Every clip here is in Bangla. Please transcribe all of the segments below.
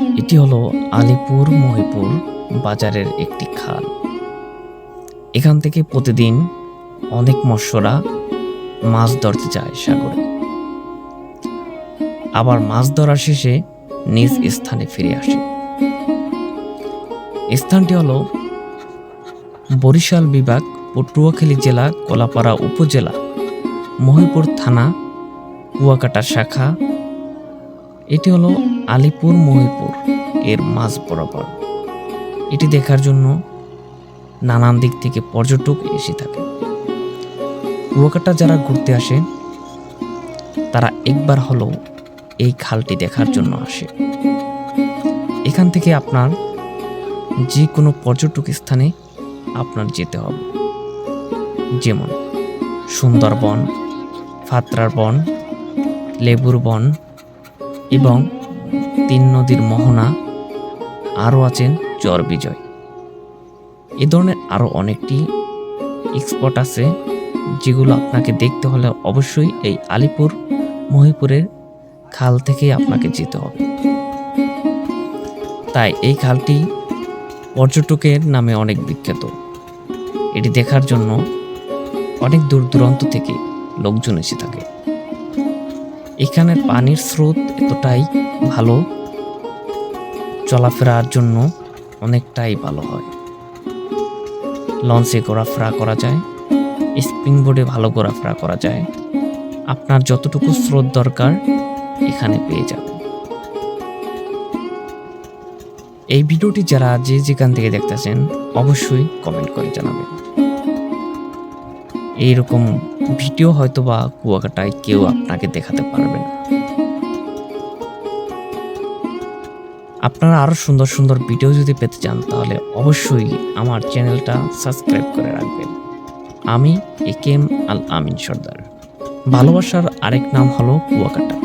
এটি হলো আলিপুর মহিপুর বাজারের একটি খাল। এখান থেকে প্রতিদিন অনেক মৎস্যরা মাছ ধরতে যায় সাগরে। আবার মাছ ধরার শেষে নিজ স্থানে ফিরে আসে। স্থানটি হলো বরিশাল বিভাগ পটুয়াখালী জেলা কলাপাড়া উপজেলা, মহিপুর থানা, কুয়াকাটা শাখা। এটি হলো আলিপুর মহিপুর এর মাঝ বরাবর। এটি দেখার জন্য নানান দিক থেকে পর্যটক এসে থাকে। কুয়াকাটা যারা ঘুরতে আসে, তারা একবার হলেও এই খালটি দেখার জন্য আসে। এখান থেকে আপনার যে কোনো পর্যটক স্থানে আপনার যেতে হবে। যেমন সুন্দরবন, ফাত্রার বন, লেবুর বন এবং তিন নদীর মোহনা, আরও আছেন চর বিজয়। এ ধরনের আরও অনেকটি স্পট আছে, যেগুলো আপনাকে দেখতে হলে অবশ্যই এই আলিপুর, মহিপুরের খাল থেকে আপনাকে যেতে হবে। তাই এই খালটি পর্যটকের নামে অনেক বিখ্যাত। এটি দেখার জন্য অনেক দূর দূরান্ত থেকে লোকজন এসে থাকে। এখানের পানির স্রোত এতটাই ভালো, চলাফেরার জন্য অনেকটাই ভালো হয়। লঞ্চে ঘোরাফেরা করা যায় স্প্রিং বোর্ডে ভালো ঘোরাফেরা করা যায়। আপনার যতটুকু স্রোত দরকার, এখানে পেয়ে যাবেন। এই ভিডিওটি যারা যে যেখান থেকে দেখতেছেন, অবশ্যই কমেন্ট করে জানাবেন। এইরকম ভিডিও হয়তো বা কুয়াকাটায় কেউ আপনাকে দেখাতে পারবে না। আপনারা আরও সুন্দর সুন্দর ভিডিও যদি পেতে চান, তাহলে অবশ্যই আমার চ্যানেলটা সাবস্ক্রাইব করে রাখবেন। আমি এ কে এম আল আমিন সর্দার। ভালোবাসার আরেক নাম হলো কুয়াকাটা।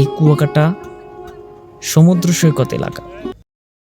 এই কুয়াকাটা সমুদ্র সৈকত এলাকা।